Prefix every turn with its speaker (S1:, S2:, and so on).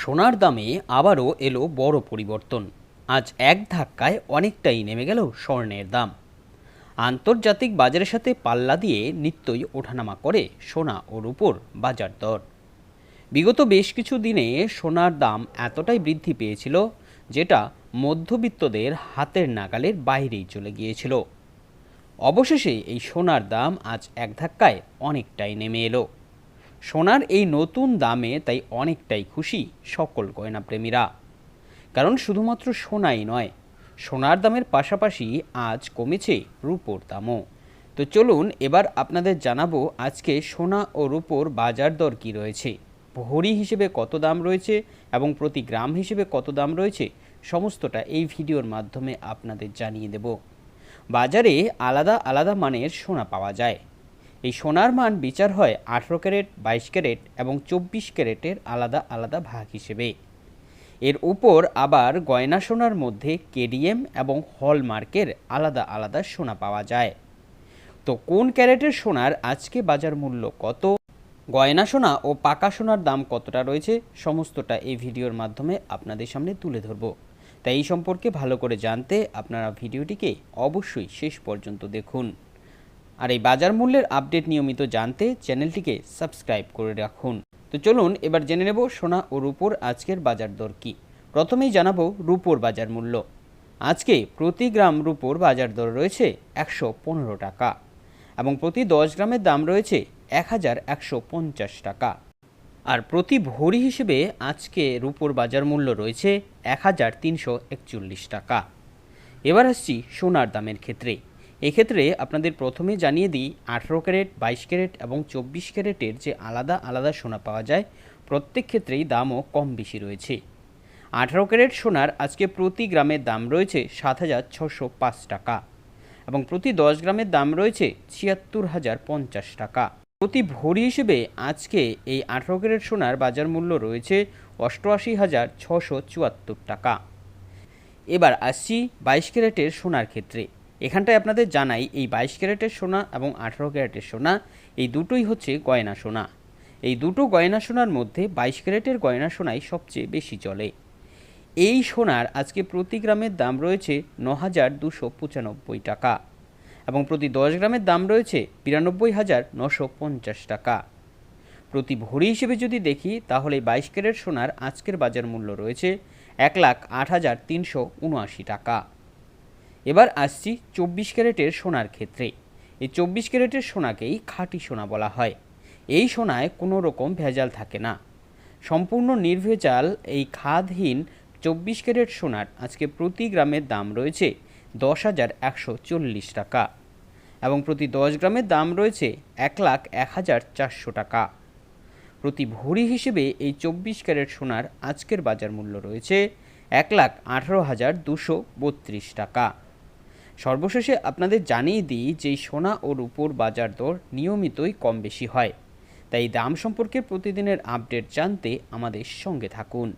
S1: সোনার দামে আবারও এলো বড় পরিবর্তন। আজ এক ধাক্কায় অনেকটাই নেমে গেল স্বর্ণের দাম। আন্তর্জাতিক বাজারের সাথে পাল্লা দিয়ে নিত্যই ওঠানামা করে সোনা ও রূপোর বাজার দর। বিগত বেশ কিছু দিনে সোনার দাম এতটাই বৃদ্ধি পেয়েছিল, যেটা মধ্যবিত্তদের হাতের নাগালের বাইরেই চলে গিয়েছিল। অবশেষে এই সোনার দাম আজ এক ধাক্কায় অনেকটাই নেমে এলো। সোনার এই নতুন দামে তাই অনেকটাই খুশি সকল গয়না প্রেমীরা কারণ শুধুমাত্র সোনাই নয়, সোনার দামের পাশাপাশি আজ কমেছে রূপোর দামও। তো চলুন এবার আপনাদের জানাব আজকে সোনা ও রূপোর বাজার দর কী রয়েছে ভরি হিসেবে কত দাম রয়েছে এবং প্রতি গ্রাম হিসেবে কত দাম রয়েছে, সমস্তটা এই ভিডিওর মাধ্যমে আপনাদের জানিয়ে দেব। বাজারে আলাদা আলাদা মানের সোনা পাওয়া যায় এই সোনার মান বিচার হয় আঠেরো ক্যারেট, বাইশ ক্যারেট এবং চব্বিশ ক্যারেটের আলাদা আলাদা ভাগ হিসেবে। এর উপর আবার গয়না সোনার মধ্যে কেডিএম এবং হলমার্কের আলাদা আলাদা সোনা পাওয়া যায়। তো কোন ক্যারেটের সোনার আজকে বাজার মূল্য কত? গয়না সোনা ও পাকা সোনার দাম কতটা রয়েছে সমস্তটা এই ভিডিওর মাধ্যমে আপনাদের সামনে তুলে ধরব। তাই এই সম্পর্কে ভালো করে জানতে আপনারা ভিডিওটিকে অবশ্যই শেষ পর্যন্ত দেখুন। আর এই বাজার মূল্যের আপডেট নিয়মিত জানতে চ্যানেলটিকে সাবস্ক্রাইব করে রাখুন। তো চলুন এবার জেনে নেব সোনা ও রূপোর আজকের বাজার দর কী। প্রথমেই জানাব রূপোর বাজার মূল্য। আজকে প্রতি গ্রাম রূপোর বাজার দর রয়েছে একশো পনেরো টাকা এবং প্রতি দশ গ্রামের দাম রয়েছে এক হাজার একশো পঞ্চাশ টাকা। আর প্রতি ভরি হিসেবে আজকে রূপোর বাজার মূল্য রয়েছে এক হাজার তিনশো একচল্লিশ টাকা। এবার আসছি সোনার দামের ক্ষেত্রে। এক্ষেত্রে আপনাদের প্রথমে জানিয়ে দিই, আঠেরো ক্যারেট, বাইশ ক্যারেট এবং চব্বিশ ক্যারেটের যে আলাদা আলাদা সোনা পাওয়া যায়, প্রত্যেক ক্ষেত্রেই দামও কম বেশি রয়েছে। আঠেরো ক্যারেট সোনার আজকে প্রতি গ্রামের দাম রয়েছে সাত হাজার ছশো পাঁচ টাকা এবং প্রতি দশ গ্রামের দাম রয়েছে ছিয়াত্তর হাজার পঞ্চাশ টাকা। প্রতি ভরি হিসেবে আজকে এই আঠেরো ক্যারেট সোনার বাজার মূল্য রয়েছে অষ্টআশি হাজার ছশো চুয়াত্তর টাকা। এবার আসছি বাইশ ক্যারেটের সোনার ক্ষেত্রে। এখানটায় আপনাদের জানাই, এই বাইশ ক্যারেটের সোনা এবং আঠেরো ক্যারেটের সোনা, এই দুটোই হচ্ছে গয়না সোনা। এই দুটো গয়না সোনার মধ্যে বাইশ ক্যারেটের গয়না সোনাই সবচেয়ে বেশি চলে। এই সোনার আজকে প্রতি গ্রামের দাম রয়েছে ন হাজার দুশো পঁচানব্বই টাকা এবং প্রতি দশ গ্রামের দাম রয়েছে বিরানব্বই হাজার নশো পঞ্চাশ টাকা। প্রতি ভরি হিসেবে যদি দেখি, তাহলে বাইশ ক্যারেট সোনার আজকের বাজার মূল্য রয়েছে এক লাখ আট হাজার তিনশো উনআশি টাকা। এবার আসছি চব্বিশ ক্যারেটের সোনার ক্ষেত্রে। এই চব্বিশ ক্যারেটের সোনাকেই খাঁটি সোনা বলা হয়। এই সোনায় কোনো রকম ভেজাল থাকে না। সম্পূর্ণ নির্ভেজাল এই খাদহীন চব্বিশ ক্যারেট সোনার আজকে প্রতি গ্রামের দাম রয়েছে দশ হাজার একশো চল্লিশ টাকা এবং প্রতি দশ গ্রামের দাম রয়েছে এক লাখ এক হাজার চারশো টাকা। প্রতি ভরি হিসেবে এই চব্বিশ ক্যারেট সোনার আজকের বাজার মূল্য রয়েছে এক লাখ আঠারো হাজার দুশো বত্রিশ টাকা। সর্বশেষে আপনাদের জানিয়ে দিই যে সোনা ও রূপোর বাজার দর নিয়মিতই কম বেশি হয়। তাই দাম সম্পর্কে প্রতিদিনের আপডেট জানতে আমাদের সঙ্গে থাকুন।